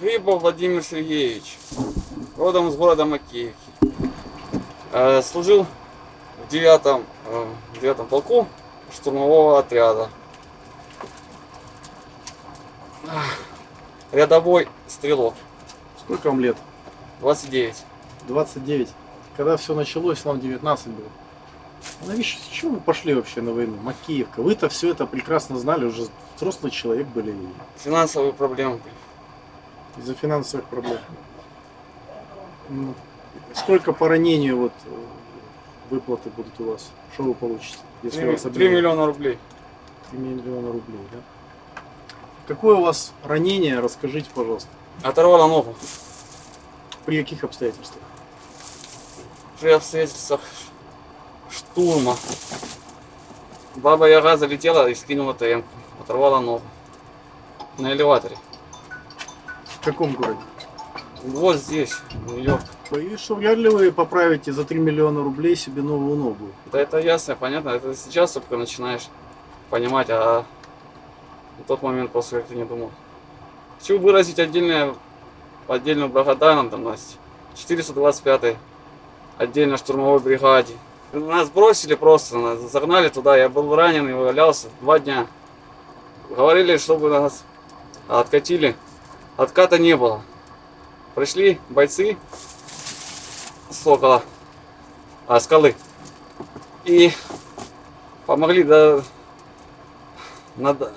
Грибов Владимир Сергеевич, родом из города Макеевки. Э, Служил в девятом, э, в девятом полку штурмового отряда. Рядовой стрелок, Сколько вам лет? 29. 29. Когда все началось, вам 19 было. А с чего вы пошли вообще на войну? Макеевка. Вы-то все это прекрасно знали, уже взрослый человек были Финансовые проблемы были. Из-за финансовых проблем. Ну, Сколько по ранению вот э, выплаты будут у вас? Что вы получите? Если вас 3 обменяют? миллиона рублей. 3 миллиона рублей, да? Какое у вас ранение, расскажите, пожалуйста. Оторвало ногу. При каких обстоятельствах? При обстоятельствах штурма. Баба Яга залетела и скинула ТМ. Оторвала ногу. На элеваторе. В каком городе? Вот здесь, Нью-Йорк. И что, вряд ли вы поправите за 3 миллиона рублей себе новую ногу? Да это ясно, понятно. Это сейчас только начинаешь понимать, а в тот момент просто как-то не думал. Хочу выразить отдельное, отдельную благодарность 425-й отдельно штурмовой бригаде. Нас бросили просто, нас загнали туда, я был ранен и валялся два дня. Говорили, чтобы нас откатили. Отката не было. Пришли бойцы Сокола, а, скалы. И помогли до над...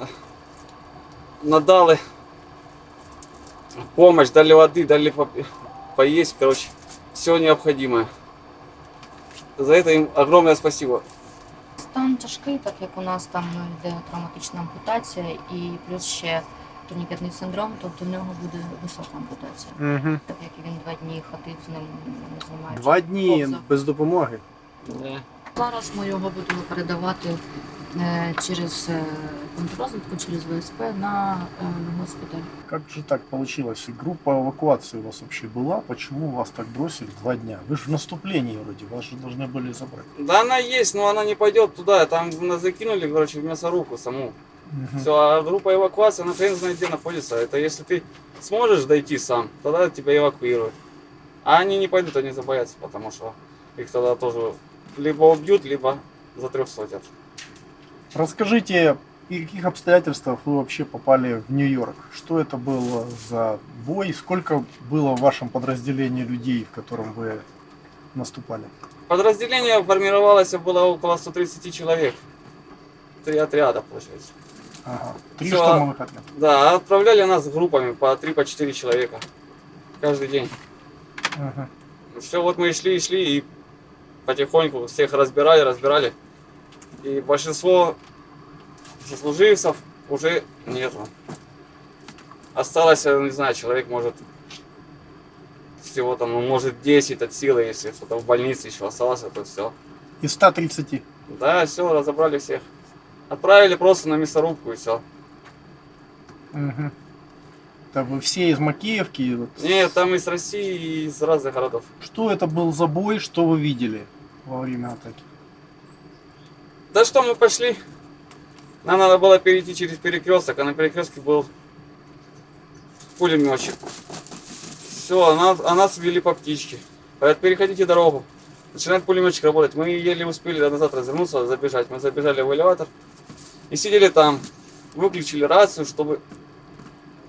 надали помощь, дали воды, дали по- поесть, короче, все необходимое. За это им огромное спасибо. Стан тяжкий, так як у нас там йде травматична ампутація і плюс ще турнікетний синдром, то до нього буде висока ампутація. Угу. Так як він два дні ходив з ним, не знімаючи. Два дні ковза. без допомоги. Зараз ми його будемо передавати е, через е, контррозвідку, через ВСП на е, госпіталь. Как же так получилось? И Группа эвакуации у вас вообще была? Почему вас так бросили два дня? Вы же в наступлении вроде, вас же должны были забрать. Да она есть, но она не пойдет туда. Там нас закинули, короче, в мясорубку саму. Мгм. Все, а группа эвакуации, она хрен знает где находится. Это если ты сможешь дойти сам, тогда тебя эвакуируют. А они не пойдут, они забоятся, потому что их тогда тоже либо убьют, либо затрехсотят. Расскажите, при каких обстоятельствах вы вообще попали в Нью-Йорк? Что это было за бой? Сколько было в вашем подразделении людей, в котором вы наступали? Подразделение формировалось, было около 130 человек. Три отряда, получается. Ага. Три Всё. штурмовых отряда. Да, а отправляли нас группами по 3-4 человека. Каждый день. Ага. Все, вот мы и шли, и шли, и потихоньку всех разбирали, разбирали. И большинство сослуживцев уже нету. Осталось, я не знаю, человек может всего там, ну, может 10 от силы, если кто-то в больнице еще остался, то все. Из 130. Да, все, разобрали всех. Отправили просто на мясорубку и все. Угу. Это вы все из Макеевки? вот. Нет, там из России и из разных городов. Что это был за бой? Что вы видели во время атаки? Да что мы пошли? Нам надо было перейти через перекресток, а на перекрестке был пулеметчик. Все, а нас, а нас ввели по птичке. Говорят, переходите дорогу. Начинает пулеметчик работать. Мы еле успели назад развернуться, забежать. Мы забежали в элеватор и сидели там. Выключили рацию, чтобы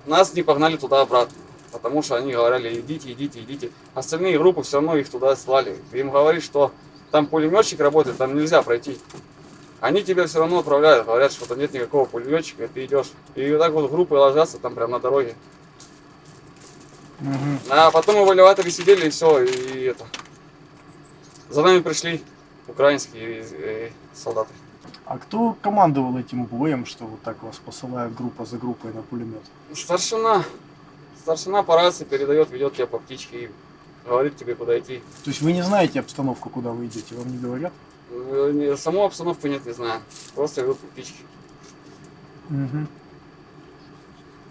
нас не погнали туда-обратно. Потому что они говорили, идите, идите, идите. Остальные группы все равно их туда слали. Ты им говоришь, что там пулеметчик работает, там нельзя пройти. Они тебя все равно отправляют, говорят, что там нет никакого пулеметчика, и ты идешь. И вот так вот группы ложатся там прям на дороге. Мгм. А потом мы в элеваторе сидели и все, и это. За нами пришли украинские э, солдаты. А кто командовал этим боем, что вот так вас посылают группа за группой на пулемет? Старшина. Старшина по рации передает, ведет тебя по птичке и говорит тебе, куда идти. То есть вы не знаете обстановку, куда вы идете, вам не говорят? Э, Саму обстановку нет, не знаю. Просто ведут по птичке. Мгм.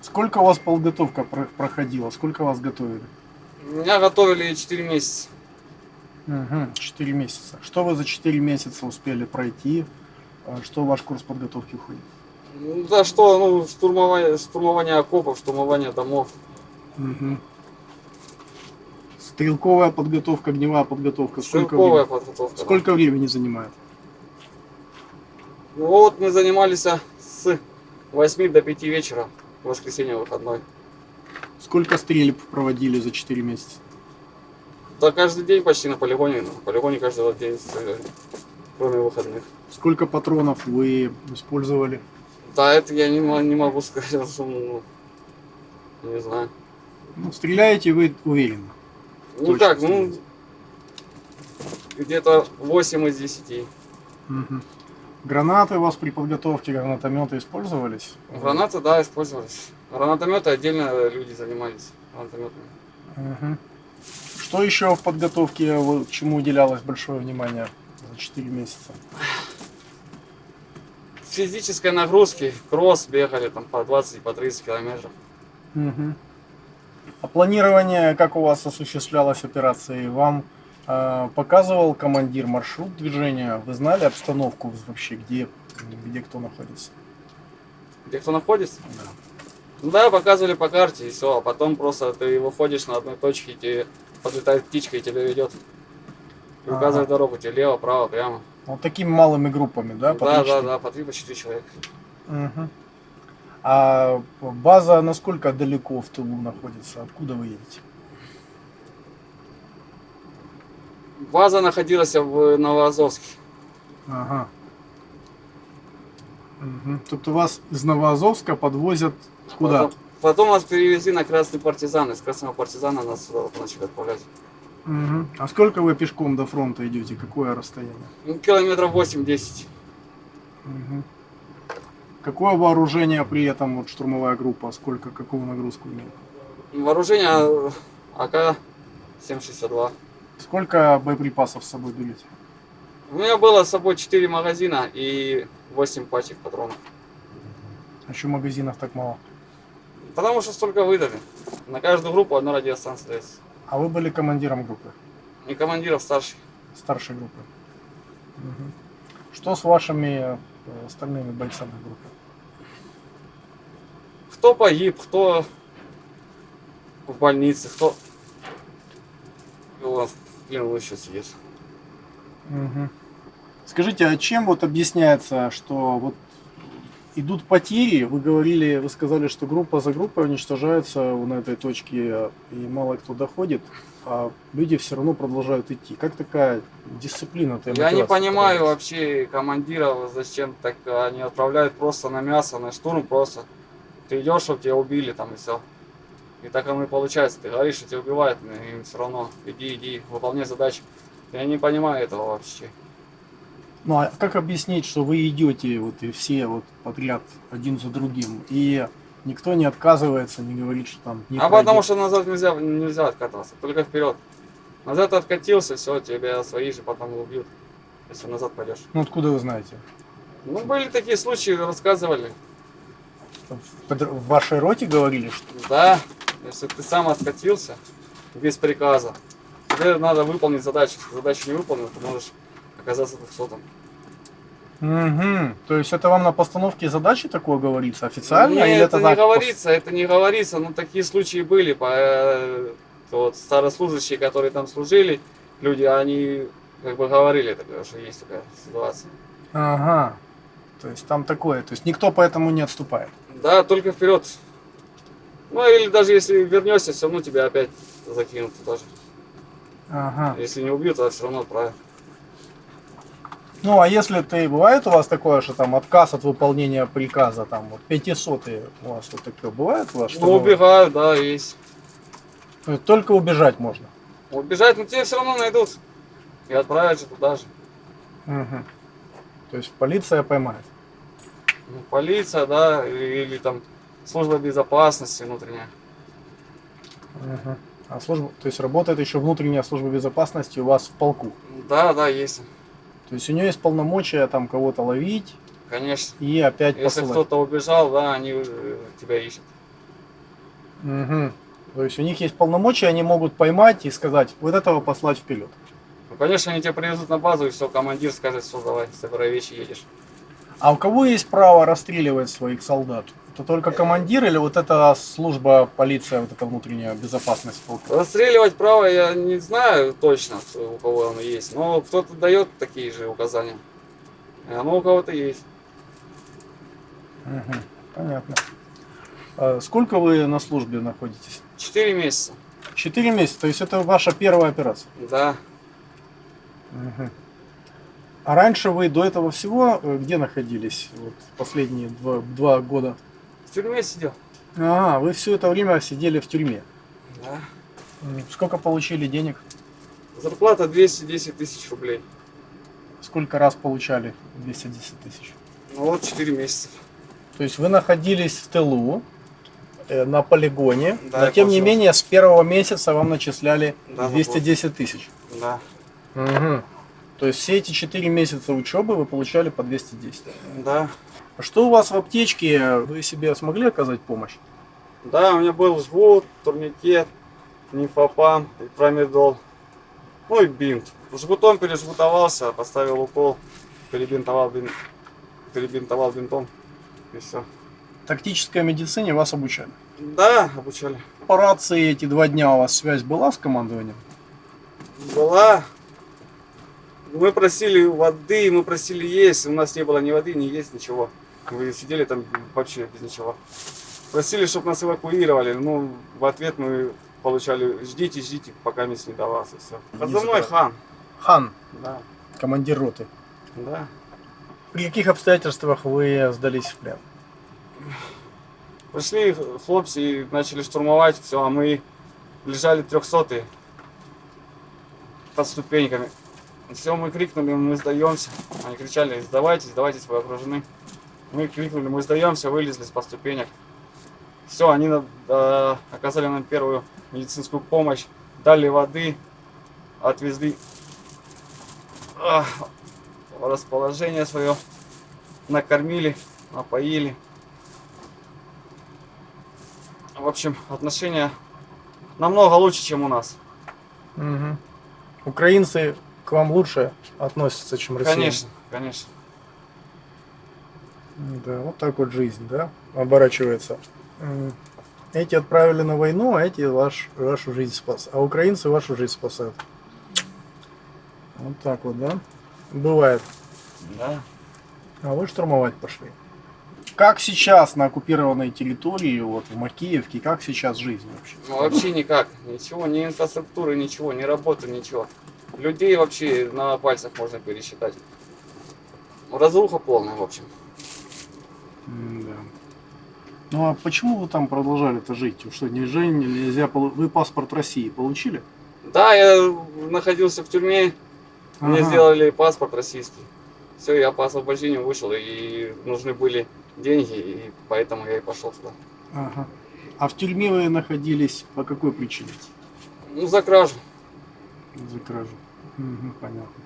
Сколько у вас подготовка про- проходила? Сколько вас готовили? Меня готовили 4 месяца. Четыре месяца. Что вы за четыре месяца успели пройти? А Что в ваш курс подготовки входит? Ну, да что, ну, штурмование, штурмование окопов, штурмование домов. Мгм. Стрелковая подготовка, огневая подготовка. Сколько Стрелковая времени, подготовка. да. сколько времени занимает? Ну вот мы занимались с 8 до 5 вечера, в воскресенье выходной. Сколько стрельб проводили за 4 месяца? Да каждый день почти на полигоне, на полигоне каждый день стреляли, кроме выходных. Сколько патронов вы использовали? Да, это я не, не могу сказать, что, ну, не знаю. Ну, стреляете вы уверенно. Ну Точно как, ну, стреляете. где-то 8 из 10. Мгм. Гранаты у вас при подготовке, гранатометы использовались? Гранаты, да, использовались. Гранатометы отдельно люди занимались гранатометами. Мгм. Что еще в подготовке, чему уделялось большое внимание за 4 месяца? Физической нагрузки, кросс бегали там по 20, по 30 километров. Мгм. А планирование, как у вас осуществлялась операция, вам э, показывал командир маршрут движения? Вы знали обстановку вообще, где, где кто находится? Где кто находится? Ну да, показывали по карте и все, а потом просто ты выходишь на одной точке, и тебе подлетает птичка и тебя ведет. И указывает дорогу тебе лево, право, прямо. Вот такими малыми группами, да? по да, три да, штуки? да, по 3 по 4 человека. Мгм. А база насколько далеко в тылу находится? Откуда вы едете? База находилась в Новоазовске. Ага. Угу. Тобто вас из Новоазовска подвозят куда? Потом, потом нас перевезли на Красный партизан. Из Красного партизана нас сюда начали отправлять. Мгм. А сколько вы пешком до фронта идете? Какое расстояние? Ну, километров 8-10. Мгм. Какое вооружение при этом вот штурмовая группа? Сколько, какую нагрузку имеет? Вооружение э, АК-762. Сколько боеприпасов с собой берете? У меня было с собой 4 магазина и 8 пачек патронов. А еще магазинов так мало. Потому что столько выдали. На каждую группу одна радиостанция дается. А вы были командиром группы, И командиров старший. старшей группы. Мгм. Что с вашими э, остальными бойцами группы? Кто погиб, кто в больнице, кто у вас в плену еще сидит. Мгм. Скажите, а чем вот объясняется, что вот идут потери? Вы говорили, вы сказали, что группа за группой уничтожается на этой точке, и мало кто доходит, а люди все равно продолжают идти. Как такая дисциплина? Я не понимаю вообще командиров, зачем так они отправляют просто на мясо, на штурм просто. Ты идешь, чтобы тебя убили там и все. И так оно и получается. Ты говоришь, что тебя убивают, но им все равно. Иди, иди, выполняй задачу. Я не понимаю этого вообще. Ну а как объяснить, что вы идете вот и все вот подряд один за другим, и никто не отказывается, не говорит, что там не а потому пройдет? что назад нельзя, нельзя откатываться, только вперед. Назад откатился, все, тебя свои же потом убьют, если назад пойдешь. Ну откуда вы знаете? Ну, были такие случаи, рассказывали. В вашей роте говорили, что Да, если ты сам откатился без приказа, тебе надо выполнить задачу. Если задачу не выполнил, ты можешь оказаться двухсотым. Угу. То есть это вам на постановке задачи такое говорится официально? Нет, или это, это не так, говорится, это не говорится. Но такие случаи были. По, э, вот старослужащие, которые там служили, люди, они как бы говорили, что есть такая ситуация. Ага. То есть там такое. То есть никто поэтому не отступает. Да, только вперед. Ну или даже если вернешься, все равно тебя опять закинут туда же. Ага. Если не убьют, то все равно отправят. Ну а если ты бывает у вас такое, что там отказ от выполнения приказа, там вот 500 у вас вот такое бывает у вас? что Ну, убегают, да, есть. То есть только убежать можно. Убежать, но тебя все равно найдут. И отправят же туда же. Мгм. То есть полиция поймает. Ну, полиция, да, или, или там служба безопасности внутренняя. Мгм. А служба, то есть работает еще внутренняя служба безопасности у вас в полку. Да, да, есть. То есть у нее есть полномочия там кого-то ловить Конечно. и опять Если посылать. кто-то убежал, да, они э, тебя ищут. Мгм. То есть у них есть полномочия, они могут поймать и сказать, вот этого послать вперед. Ну, конечно, они тебя привезут на базу, и все, командир скажет, все, давай, собирай вещи, едешь. А у кого есть право расстреливать своих солдат? Это только командир или вот эта служба полиция, вот эта внутренняя безопасность? Расстреливать право я не знаю точно, у кого оно есть, но кто-то дает такие же указания. И оно у кого-то есть. Мгм, Понятно. А сколько вы на службе находитесь? Четыре месяца. Четыре месяца, то есть это ваша первая операция. Да. Мгм. А раньше вы до этого всего э, где находились? Вот последние два, два года. В тюрьме сидел. А, вы все это время сидели в тюрьме. Да. Сколько получили денег? Зарплата 210 тысяч рублей. Сколько раз получали 210 тысяч? Ну вот 4 месяца. То есть вы находились в тылу, э, на полигоне, Да, но тем не менее с первого месяца вам начисляли Да, 210 тысяч. Да. Мгм. То есть все эти 4 месяца учебы вы получали по 210. Да. А что у вас в аптечке? Вы себе смогли оказать помощь? Да, у меня был жгут, турникет, нимфопам, и промедол. Ну и бинт. Жгутом пережгутовался, поставил укол, перебинтовал, бин... перебинтовал бинтом. И все. Тактической медицине вас обучали. Да, обучали. По рации эти два дня у вас связь была с командованием? Была. Мы просили воды, мы просили есть. У нас не было ни воды, ни есть, ничего. Мы сидели там вообще без ничего. Просили, чтобы нас эвакуировали. Ну, в ответ мы получали, ждите, ждите, пока мясо не давался. Все. Позывной забрали. хан. Хан, Да, командир роты. да. При каких обстоятельствах вы сдались в плен? Пришли хлопцы и начали штурмовать все, а мы лежали трехсотые под ступеньками. Все, мы крикнули, мы сдаемся. Они кричали, сдавайтесь, сдавайтесь, вы окружены. Мы крикнули, мы сдаемся, вылезли по ступенек. Все, они э, оказали нам первую медицинскую помощь, дали воды, отвезли в расположение свое, накормили, напоили. В общем, отношения намного лучше, чем у нас. Мгм. Украинцы к вам лучше относятся, чем россияне? Конечно, конечно. Да, вот так вот жизнь, да, оборачивается. Эти отправили на войну, а эти ваш, вашу жизнь спас. А украинцы вашу жизнь спасают. Вот так вот, да? Бывает. Да. А вы штурмовать пошли. Как сейчас на оккупированной территории, вот в Макеевке, как сейчас жизнь вообще? Ну, вообще никак. Ничего, ни инфраструктуры, ничего, ни работы, ничего. Людей вообще на пальцах можно пересчитать. Разруха полная, в общем. Да. Ну а почему вы там продолжали-то жить? Вы Что, нельзя полу- Вы паспорт России получили? Да, я находился в тюрьме, мне Ага. сделали паспорт российский. Все, я по освобождению вышел, и нужны были деньги, и поэтому я и пошел туда. Ага. А в тюрьме вы находились по какой причине? Ну, за кражу. За кражу. Мгм, понятно.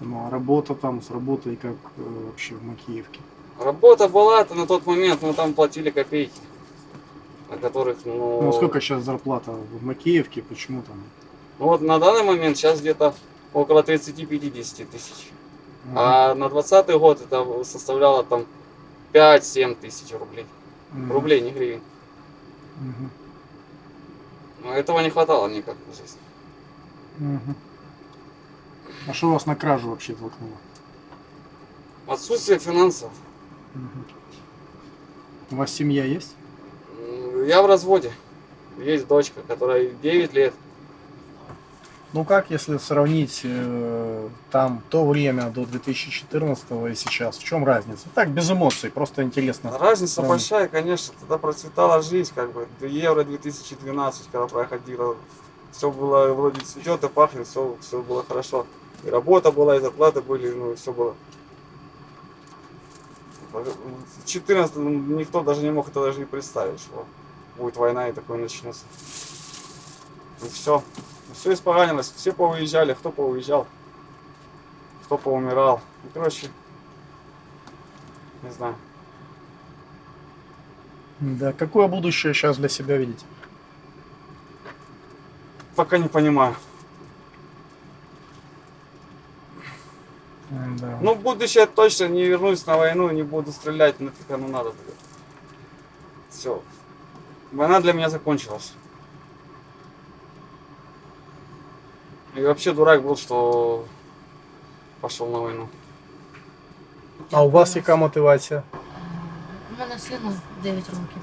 Ну а работа там с работой как э, вообще в Макеевке? Работа была-то на тот момент, но там платили копейки. На которых, ну... Ну сколько сейчас зарплата в Макеевке? Почему там? Ну вот на данный момент сейчас где-то около 30-50 тысяч. Мгм, А на 20 год это составляло там 5-7 тысяч рублей. мгм, Рублей, не гривен. мгм, Но этого не хватало никак на жизнь. А что вас на кражу вообще толкнуло? Отсутствие финансов. Мгм. У вас семья есть? Я в разводе. Есть дочка, которая 9 лет. Ну как, если сравнить э, там то время до 2014 и сейчас, в чем разница? Так, без эмоций, просто интересно. Разница Да. большая, конечно. Тогда процветала жизнь, как бы. Евро 2012, когда проходила. Все было вроде цветет и пахнет, все, все было хорошо. И работа была, и зарплаты были, ну, все было. В 14 никто даже не мог это даже и представить, что будет война и такое начнется. И все. Все испоганилось, все поуезжали, кто поуезжал, кто поумирал. И, короче, не знаю. Да, какое будущее сейчас для себя видите? Пока не понимаю. Да. Ну, в будущее точно не вернусь на войну, не буду стрелять, нафиг оно надо. Все. Война для меня закончилась. И вообще дурак был, что пошел на войну. а у вас яка мотивація? У мене сину 9 років.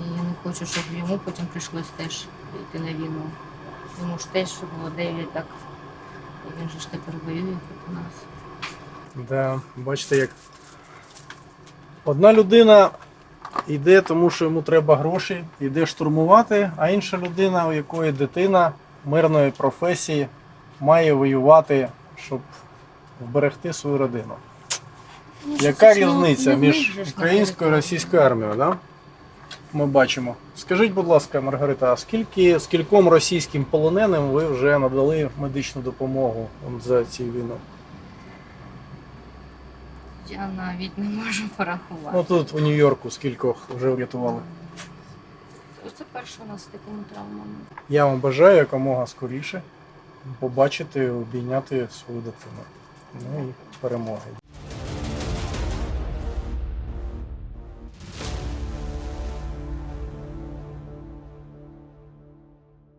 І я не хочу, щоб йому потім прийшлось теж йти на війну. Йому ж теж було 9, так. І він же ж тепер воює проти нас. Да, бачите, як одна людина йде, тому що йому треба гроші, йде штурмувати, а інша людина, у якої дитина мирної професії, має воювати, щоб вберегти свою родину. Ну, що Яка це ж не- різниця не між українською і російською армією? Да? Ми бачимо. Скажіть, будь ласка, Маргарита, а скільки, скільком російським полоненим ви вже надали медичну допомогу за цю війну? Я навіть не можу порахувати. Ну тут у Нью-Йорку скількох вже врятували. Це перше у нас з такими травмами. Я вам бажаю якомога скоріше побачити, обійняти свою дитину. Ну і перемоги.